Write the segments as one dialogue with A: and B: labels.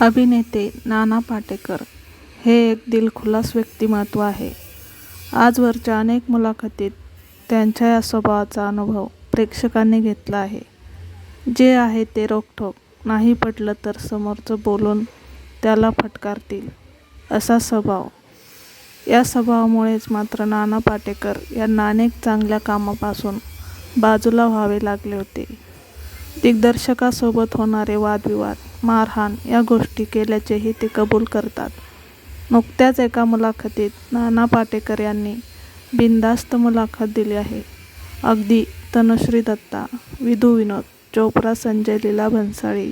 A: अभिनेते नाना पाटेकर हे एक दिलखुलास व्यक्तिमत्व आहे. आजवरच्या अनेक मुलाखतीत त्यांच्या या स्वभावाचा अनुभव प्रेक्षकांनी घेतला आहे. जे आहे ते रोखोक नाही पटलं तर समोरचं बोलून त्याला फटकारतील, असा स्वभाव. या स्वभावामुळेच मात्र नाना पाटेकर यांना अनेक चांगल्या कामापासून बाजूला व्हावे लागले होते. दिग्दर्शकासोबत होणारे वादविवाद, मारहाण या गोष्टी केल्याचेही ते कबूल करतात. नुकत्याच एका मुलाखतीत नाना पाटेकर यांनी बिनधास्त मुलाखत दिली आहे. अगदी तनुश्री दत्ता, विधू विनोद चोप्रा संजय लीला भन्साळी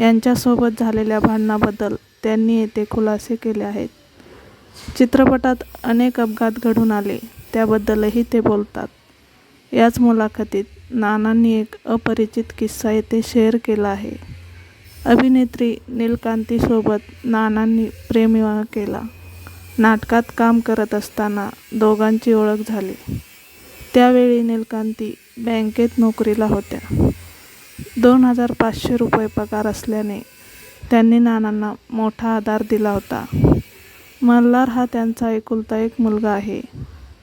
A: यांच्यासोबत झालेल्या भांडणाबद्दल त्यांनी येथे खुलासे केले आहेत. चित्रपटात अनेक अपघात घडून आले त्याबद्दलही ते बोलतात. याच मुलाखतीत नानांनी एक अपरिचित किस्सा येथे शेअर केला आहे. अभिनेत्री नीलकांतीसोबत नानांनी प्रेमविवाह केला. नाटकात काम करत असताना दोघांची ओळख झाली. त्यावेळी नीलकांती बँकेत नोकरीला होत्या. दोन हजार पाचशे रुपये पगार असल्याने त्यांनी नानांना मोठा आधार दिला होता. मल्हार हा त्यांचा एकुलता एक मुलगा आहे.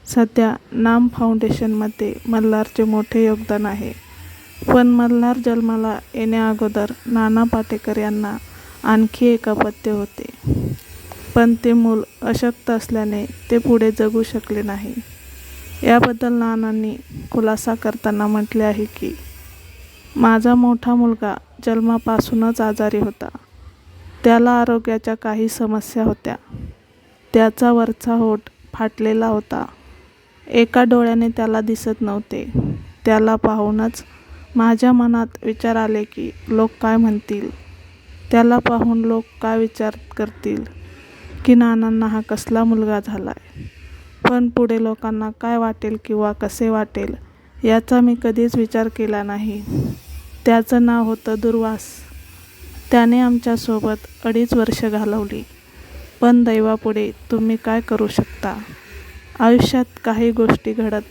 A: सध्या नाम फाऊंडेशनमध्ये मल्हारचे मोठे योगदान आहे. पण मल्हार जन्माला येण्याअगोदर नाना पाटेकर यांना आणखी एक अपत्य होते. पण ते मूल अशक्त असल्याने ते पुढे जगू शकले नाही. याबद्दल नानांनी खुलासा करताना म्हटले आहे की, माझा मोठा मुलगा जन्मापासूनच आजारी होता. त्याला आरोग्याच्या काही समस्या होत्या. त्याचा वरचा होठ फाटलेला होता. एका डोळ्याने त्याला दिसत नव्हते. त्याला पाहूनच माझ्या मनात विचार आले की लोक काय म्हणतील? त्याला पाहून लोक काय विचार करतील की नानांना हा कसला मुलगा झाला आहे पण पुढे लोकांना काय वाटेल किंवा कसे वाटेल याचा मी कधीच विचार केला नाही. त्याचं नाव होतं दुर्वास त्याने आमच्यासोबत अडीच वर्ष घालवली. पण दैवापुढे तुम्ही काय करू शकता? आयुष्यात काही गोष्टी घडत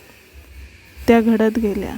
A: त्या घडत गेल्या.